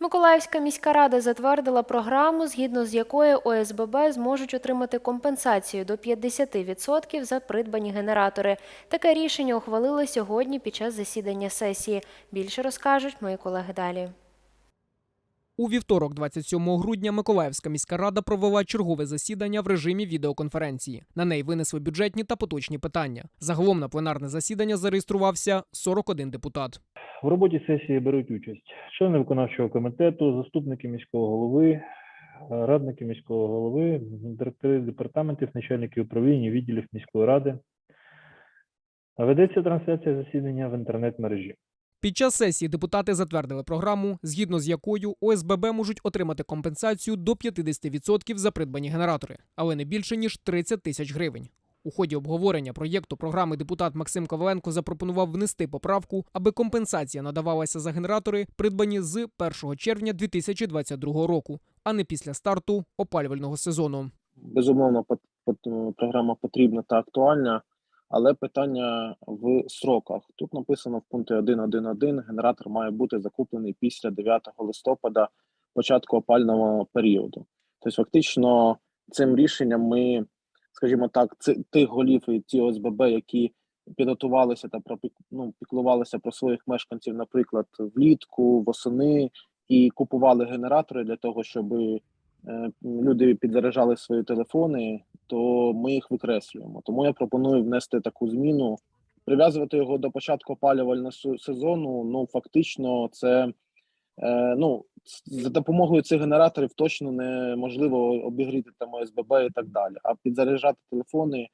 Миколаївська міська рада затвердила програму, згідно з якою ОСББ зможуть отримати компенсацію до 50% за придбані генератори. Таке рішення ухвалили сьогодні під час засідання сесії. Більше розкажуть мої колеги далі. У вівторок, 27 грудня, Миколаївська міська рада провела чергове засідання в режимі відеоконференції. На неї винесли бюджетні та поточні питання. Загалом на пленарне засідання зареєструвався 41 депутат. В роботі сесії беруть участь члени виконавчого комітету, заступники міського голови, е, радники міського голови, директори департаментів, начальники управлінь і відділів міської ради. Ведеться трансляція засідання в інтернет-мережі. Під час сесії депутати затвердили програму, згідно з якою ОСББ можуть отримати компенсацію до 50% за придбані генератори, але не більше ніж 30 тисяч гривень. У ході обговорення проєкту програми депутат Максим Коваленко запропонував внести поправку, аби компенсація надавалася за генератори, придбані з 1 червня 2022 року, а не після старту опалювального сезону. безумовно, програма потрібна та актуальна, але питання в сроках. Тут написано в пункті 1.1.1 генератор має бути закуплений після 9 листопада, початку опального періоду. Тобто, фактично, цим рішенням ми, скажімо так, тих голів і ті ОСББ, які підготувалися та ну, піклувалися про своїх мешканців, наприклад, влітку, восени, і купували генератори для того, щоб е, люди підзаряджали свої телефони, то ми їх викреслюємо. Тому я пропоную внести таку зміну, прив'язувати його до початку опалювального сезону. Ну фактично, це е, ну за допомогою цих генераторів точно неможливо обігріти там ОСББ і так далі. А підзаряджати телефони е,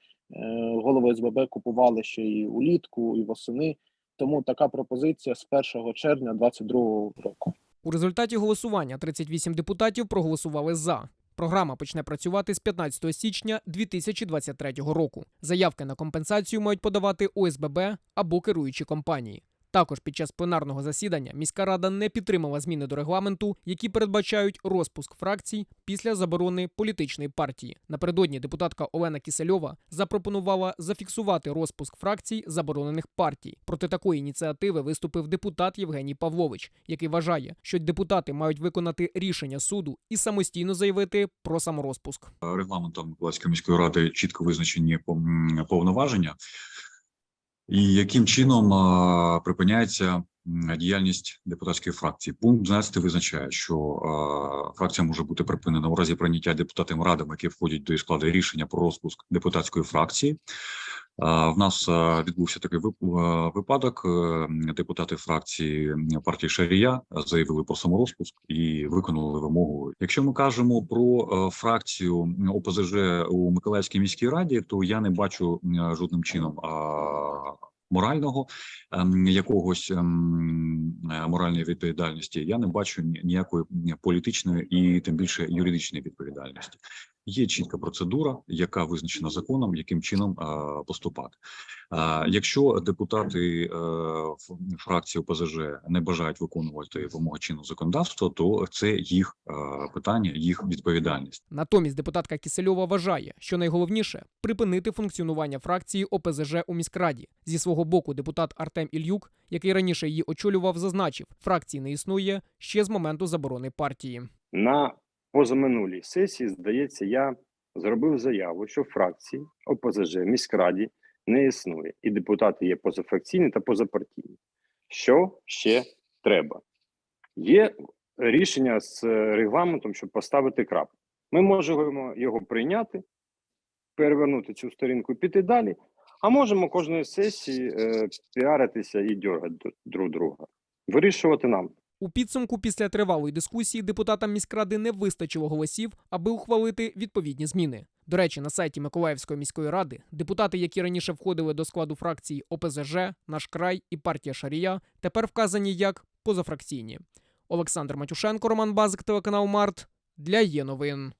голови ОСББ купували ще і улітку, і восени. Тому така пропозиція з 1 червня 2022 року. У результаті голосування 38 депутатів проголосували за. Програма почне працювати з 15 січня 2023 року. Заявки на компенсацію мають подавати ОСББ або керуючі компанії. Також під час пленарного засідання міська рада не підтримала зміни до регламенту, які передбачають розпуск фракцій після заборони політичної партії. Напередодні депутатка Олена Кісельова запропонувала зафіксувати розпуск фракцій заборонених партій. Проти такої ініціативи виступив депутат Євгеній Павлович, який вважає, що депутати мають виконати рішення суду і самостійно заявити про саморозпуск. регламентом Миколаївської міської ради чітко визначені повноваження, і яким чином припиняється діяльність депутатської фракції. Пункт 12 визначає, що фракція може бути припинена у разі прийняття депутатам радами, які входять до складу рішення про розпуск депутатської фракції. В нас відбувся такий випадок. Е, Депутати фракції партії Шарія заявили про саморозпуск і виконали вимогу. Якщо ми кажемо про е, фракцію ОПЗЖ у Миколаївській міській раді, то я не бачу жодним чином морального ем, якогось ем, е, моральної відповідальності. Я не бачу ніякої політичної і тим більше юридичної відповідальності. Є чітка процедура, яка визначена законом, яким чином е, поступати. Е, Якщо депутати е, фракції ОПЗЖ не бажають виконувати вимоги чинного законодавства, то це їх е, питання, їх відповідальність. Натомість депутатка Кісельова вважає, що найголовніше припинити функціонування фракції ОПЗЖ у міськраді. Зі свого боку, депутат Артем Ільюк, який раніше її очолював, зазначив, фракції не існує ще з моменту заборони партії. На позаминулій сесії, здається, я зробив заяву, що фракції ОПЗЖ в міськраді не існує, і депутати є позафракційні та позапартійні. Що ще треба? Є рішення з е, регламентом, щоб поставити крапку. Ми можемо його прийняти, перевернути цю сторінку і піти далі. А можемо кожної сесії е, піаритися і дергати друг друга. Вирішувати нам. У підсумку після тривалої дискусії депутатам міськради не вистачило голосів, аби ухвалити відповідні зміни. До речі, на сайті Миколаївської міської ради депутати, які раніше входили до складу фракцій ОПЗЖ, Наш край і партія Шарія, тепер вказані як позафракційні. Олександр Матюшенко, Роман Базик, телеканал Март для є новин.